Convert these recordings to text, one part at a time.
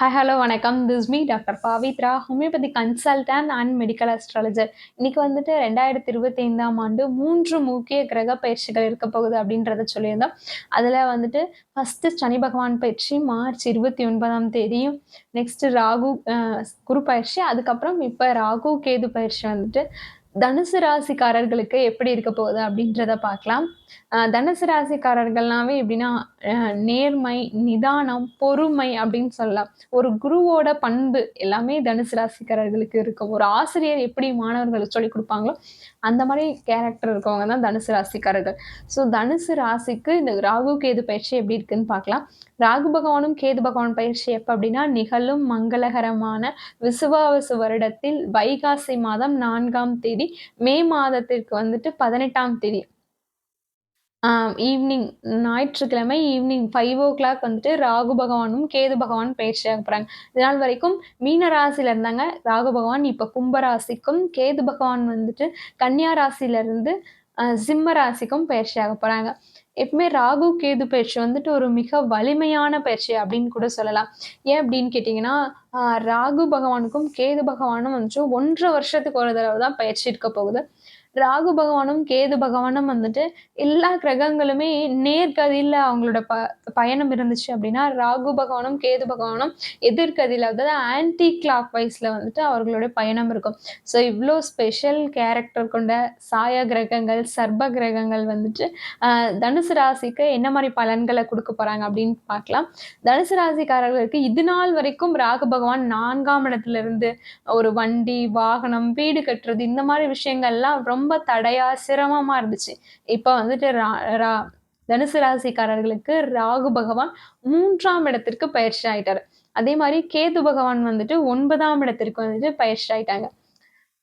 Hi hello வணக்கம். This me doctor Pavithra homeopathy consultant and medical astrologer இன்னைக்கு வந்துட்டு ரெண்டாயிரத்தி இருபத்தி ஐந்தாம் ஆண்டு மூன்று முக்கிய கிரக பயிற்சிகள் இருக்க போகுது அப்படின்றத சொல்லியிருந்தோம். அதில் வந்துட்டு ஃபஸ்ட்டு சனி பகவான் பயிற்சி மார்ச் இருபத்தி ஒன்பதாம் தேதியும் நெக்ஸ்ட்டு ராகு குரு பயிற்சி அதுக்கப்புறம் இப்போ ராகு கேது பயிற்சி வந்துட்டு தனுசு ராசிக்காரர்களுக்கு எப்படி இருக்க போகுது அப்படின்றத பார்க்கலாம். தனுசு ராசிக்காரர்கள்னாவே எப்படின்னா அஹ், நேர்மை நிதானம் பொறுமை அப்படின்னு சொல்லலாம். ஒரு குருவோட பண்பு எல்லாமே தனுசு ராசிக்காரர்களுக்கு இருக்கும். ஒரு ஆசிரியர் எப்படி மாணவர்களுக்கு சொல்லிக் கொடுப்பாங்களோ அந்த மாதிரி கேரக்டர் இருக்கவங்க தான் தனுசு ராசிக்காரர்கள். ஸோ தனுசு ராசிக்கு இந்த ராகு கேது பயிற்சி எப்படி இருக்குன்னு பார்க்கலாம். ராகு பகவானும் கேது பகவான் பயிற்சி எப்போ அப்படின்னா நிகழும் மங்களகரமான விசுவாவசு வருடத்தில் வைகாசி மாதம் நான்காம் தேதி மே மாதத்திற்கு வந்துட்டு பதினெட்டாம் தேதி. ஈவினிங் ஞாயிற்றுக்கிழமை ஈவினிங் ஃபைவ் ஓ கிளாக் வந்துட்டு ராகு பகவானும் கேது பகவான் பயிற்சியாக போகிறாங்க இதனால் வரைக்கும் மீன ராசியில இருந்தாங்க. ராகு பகவான் இப்போ கும்ப ராசிக்கும் கேது பகவான் வந்துட்டு கன்னியா ராசியிலேருந்து சிம்ம ராசிக்கும் பயிற்சியாக போகிறாங்க எப்பவுமே ராகு கேது பயிற்சி வந்துட்டு ஒரு மிக வலிமையான பயிற்சி அப்படின்னு கூட சொல்லலாம். ஏன் அப்படின்னு கேட்டிங்கன்னா ராகு பகவானுக்கும் கேது பகவானும் வந்துட்டு ஒன்றரை வருஷத்துக்கு ஒரு தடவை தான் பயிற்சி இருக்க போகுது. ராகு பகவானும் கேது பகவானும் வந்துட்டு எல்லா கிரகங்களுமே நேர்கதியில் அவங்களோட ப பயணம் இருந்துச்சு அப்படின்னா ராகு பகவானும் கேது பகவானும் எதிர்கதியில் அதாவது ஆன்டி கிளாக் வைஸில் வந்துட்டு அவர்களோட பயணம் இருக்கும். ஸோ இவ்வளோ ஸ்பெஷல் கேரக்டர் கொண்ட சாய கிரகங்கள் சர்ப கிரகங்கள் வந்துட்டு தனுசு ராசிக்கு என்ன மாதிரி பலன்களை கொடுக்க போகிறாங்க அப்படின்னு பார்க்கலாம். தனுசு ராசிக்காரர்களுக்கு இது நாள் வரைக்கும் ராகு பகவான் நான்காம் இடத்துல இருந்து ஒரு வண்டி வாகனம் வீடு கட்டுறது இந்த மாதிரி விஷயங்கள்லாம் ரொம்ப ரொம்ப தடையா சிரமமா இருந்துச்சு. இப்போ வந்துட்டு ரா- ரா- தனுசு ராசிக்காரர்களுக்கு ராகு பகவான் மூன்றாம் இடத்திற்கு பயிற்சி ஆயிட்டாரு. அதே மாதிரி கேது பகவான் வந்துட்டு ஒன்பதாம் இடத்திற்கு வந்துட்டு பயிற்சி ஆயிட்டாங்க.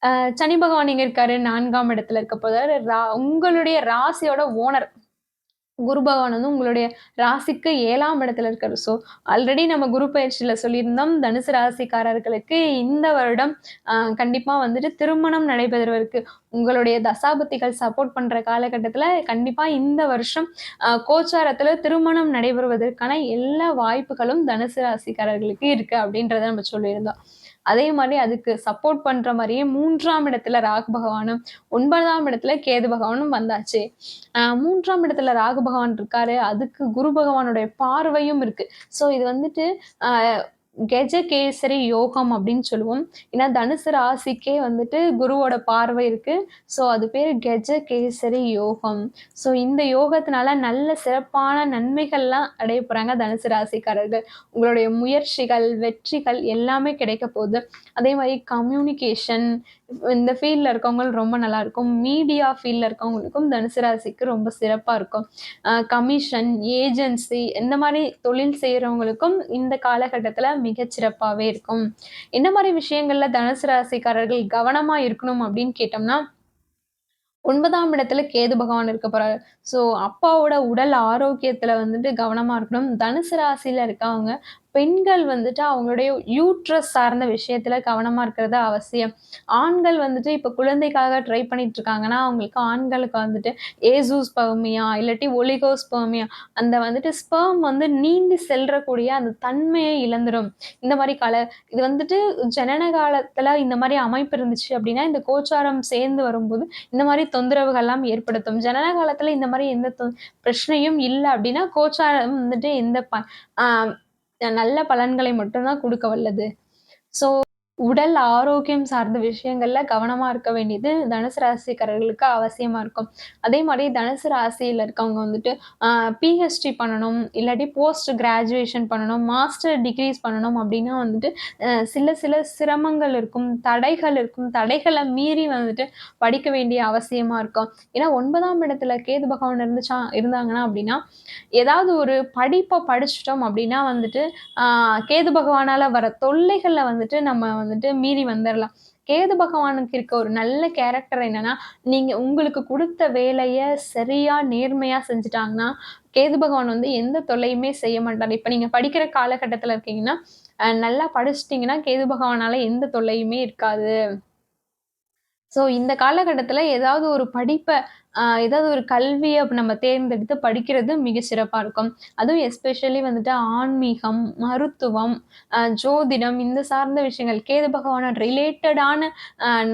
அஹ் சனி பகவான் எங்க இருக்காரு? நான்காம் இடத்துல இருக்க போதாரு ரா உங்களுடைய ராசியோட ஓனர் குரு பகவான் வந்து உங்களுடைய ராசிக்கு ஏழாம் இடத்துல இருக்காரு. ஸோ ஆல்ரெடி நம்ம குரு பயிற்சியில் சொல்லியிருந்தோம் தனுசு ராசிக்காரர்களுக்கு இந்த வருடம் ஆஹ், கண்டிப்பா வந்துட்டு திருமணம் நடைபெறுவதற்கு உங்களுடைய தசாபத்திகள் சப்போர்ட் பண்ற காலகட்டத்தில் கண்டிப்பா இந்த வருஷம் ஆஹ், கோச்சாரத்துல திருமணம் நடைபெறுவதற்கான எல்லா வாய்ப்புகளும் தனுசு ராசிக்காரர்களுக்கு இருக்கு அப்படின்றத நம்ம சொல்லியிருந்தோம். அதே மாதிரி அதுக்கு சப்போர்ட் பண்ற மாதிரியே மூன்றாம் இடத்துல ராகு பகவானும் ஒன்பதாம் இடத்துல கேது பகவானும் வந்தாச்சு. ஆஹ் மூன்றாம் இடத்துல ராகு பகவான் இருக்காரு. அதுக்கு குரு பகவானுடைய பார்வையும் இருக்கு. ஸோ இது வந்துட்டு கெஜகேசரி யோகம் அப்படின்னு சொல்லுவோம். ஏன்னா தனுசு ராசிக்கே வந்துட்டு குருவோட பார்வை இருக்கு. ஸோ அது பேர் கெஜகேசரி யோகம். ஸோ இந்த யோகத்தினால நல்ல சிறப்பான நன்மைகள்லாம் அடைய போகிறாங்க தனுசு ராசிக்காரர்கள். உங்களுடைய முயற்சிகள் வெற்றிகள் எல்லாமே கிடைக்க போகுது. அதே மாதிரி கம்யூனிகேஷன் இந்த ஃபீல்டில் இருக்கவங்களுக்கு ரொம்ப நல்லா இருக்கும். மீடியா ஃபீல்டில் இருக்கவங்களுக்கும் தனுசு ராசிக்கு ரொம்ப சிறப்பாக இருக்கும். கமிஷன் ஏஜென்சி இந்த மாதிரி தொழில் செய்கிறவங்களுக்கும் இந்த காலகட்டத்தில் மிகச்சிறப்பாகவே இருக்கும். என்ன மாதிரி விஷயங்கள்ல தனுசு ராசிக்காரர்கள் கவனமாக இருக்கணும் அப்படின்னு கேட்டோம்னா ஒன்பதாம் இடத்துல கேது பகவான் இருக்க போறாரு. ஸோ அப்பாவோட உடல் ஆரோக்கியத்துல வந்துட்டு கவனமா இருக்கணும். தனுசு ராசியில இருக்கவங்க பெண்கள் வந்துட்டு அவங்களுடைய யூட்ரஸ் சார்ந்த விஷயத்துல கவனமா இருக்கிறது அவசியம். ஆண்கள் வந்துட்டு இப்ப குழந்தைக்காக ட்ரை பண்ணிட்டு இருக்காங்கன்னா அவங்களுக்கு ஆண்களுக்கு வந்துட்டு ஏசூஸ் பர்மியா இல்லாட்டி ஒலிகோஸ் பர்மியா அந்த வந்துட்டு ஸ்பெர்ம் வந்து நீந்தி செல்றக்கூடிய அந்த தன்மையை இழந்துடும் இந்த மாதிரி கல இது வந்துட்டு ஜனன காலத்துல இந்த மாதிரி அமைப்பு இருந்துச்சு அப்படின்னா இந்த கோச்சாரம் சேர்ந்து வரும்போது இந்த மாதிரி தொந்தரவுகள்லாம் ஏற்படுத்தும். ஜனன காலத்துல இந்த மாதிரி எந்த பிரச்சனையும் இல்லை அப்படின்னா கோச்சாரம் வந்துட்டு எந்த ப நல்ல பலன்களை மட்டும்தான் கொடுக்க வல்லது. ஸோ உடல் ஆரோக்கியம் சார்ந்த விஷயங்கள்ல கவனமா இருக்க வேண்டியது தனுசு ராசிக்காரர்களுக்கு அவசியமா இருக்கும். அதே மாதிரி தனுசு ராசியில இருக்கவங்க வந்துட்டு பிஹெச்டி பண்ணணும் இல்லாட்டி போஸ்ட் கிராஜுவேஷன் பண்ணணும் மாஸ்டர் டிகிரிஸ் பண்ணணும் அப்படின்னா வந்துட்டு சில சில சிரமங்கள் இருக்கும் தடைகள் இருக்கும் தடைகளை மீறி வந்துட்டு படிக்க வேண்டிய அவசியமா இருக்கும். ஏன்னா ஒன்பதாம் இடத்துல கேது பகவான் இருந்துச்சா இருந்தாங்கன்னா அப்படின்னா ஏதாவது ஒரு படிப்பை படிச்சிட்டோம் அப்படின்னா வந்துட்டு கேது பகவானால வர தொல்லைகளை வந்துட்டு நம்ம வந்துட்டு மீறி வந்துடலாம் கேது பகவானுக்கு இருக்க ஒரு நல்ல கேரக்டர் என்னன்னா நீங்க உங்களுக்கு கொடுத்த வேலையை சரியா நேர்மையா செஞ்சுட்டாங்கன்னா கேது பகவான் வந்து எந்த தொல்லையுமே செய்ய மாட்டார். இப்ப நீங்க படிக்கிற காலகட்டத்துல இருக்கீங்கன்னா நல்லா படிச்சிட்டிங்கன்னா கேது பகவானால எந்த தொல்லையுமே இருக்காது. ஸோ இந்த காலகட்டத்தில் ஏதாவது ஒரு படிப்பை ஏதாவது ஒரு கல்வியை நம்ம தேர்ந்தெடுத்து படிக்கிறது மிக சிறப்பாக இருக்கும். அதுவும் எஸ்பெஷலி வந்துட்டு ஆன்மீகம், மருத்துவம், ஜோதிடம் இந்த சார்ந்த விஷயங்கள் கேது பகவானோட ரிலேட்டடான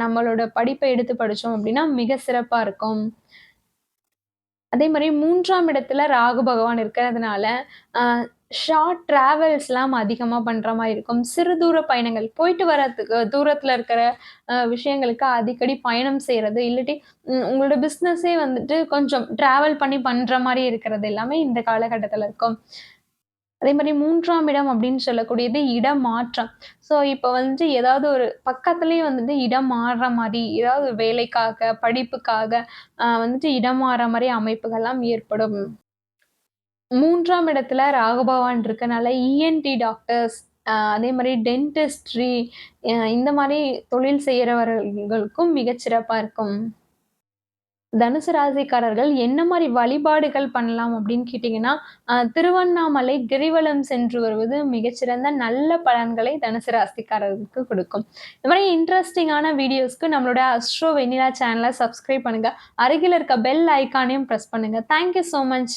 நம்மளோட படிப்பை எடுத்து படித்தோம் அப்படின்னா மிக சிறப்பாக இருக்கும். அதே மாதிரி மூன்றாம் இடத்துல ராகு பகவான் இருக்கிறதுனால, ஷார்ட் ட்ராவல்ஸ்லாம் அதிகமாக பண்ணுற மாதிரி இருக்கும். சிறு தூர பயணங்கள் போயிட்டு வரத்துக்கு தூரத்தில் இருக்கிற விஷயங்களுக்கு அடிக்கடி பயணம் செய்கிறது இல்லாட்டி உங்களோட பிஸ்னஸே வந்துட்டு கொஞ்சம் ட்ராவல் பண்ணி பண்ணுற மாதிரி இருக்கிறது எல்லாமே இந்த காலகட்டத்தில் இருக்கும். அதே மாதிரி மூன்றாம் இடம் அப்படின்னு சொல்லக்கூடியது இடமாற்றம். ஸோ இப்போ வந்துட்டு ஏதாவது ஒரு பக்கத்துலேயே வந்துட்டு இடம் மாறுற மாதிரி ஏதாவது வேலைக்காக, படிப்புக்காக வந்துட்டு இடம் மாறுற மாதிரி அமைப்புகள்லாம் ஏற்படும். மூன்றாம் இடத்துல ராகபவான் இருக்கனால இஎன்டி டாக்டர்ஸ், அதே மாதிரி டென்டிஸ்ட்ரி இந்த மாதிரி தொழில் செய்கிறவர்களுக்கும் மிகச்சிறப்பாக இருக்கும். தனுசு ராசிக்காரர்கள் என்ன மாதிரி வழிபாடுகள் பண்ணலாம் அப்படின்னு கேட்டிங்கன்னா திருவண்ணாமலை கிரிவலம் சென்று வருவது மிகச்சிறந்த நல்ல பலன்களை தனுசு ராசிக்காரர்களுக்கு கொடுக்கும் இந்த மாதிரி இன்ட்ரெஸ்டிங்கான வீடியோஸ்க்கு நம்மளோட அஸ்ட்ரோ வெண்ணிலா சேனலை சப்ஸ்கிரைப் பண்ணுங்க. அருகில் இருக்க பெல் ஐக்கானையும் ப்ரெஸ் பண்ணுங்கள் தேங்க் யூ மச்.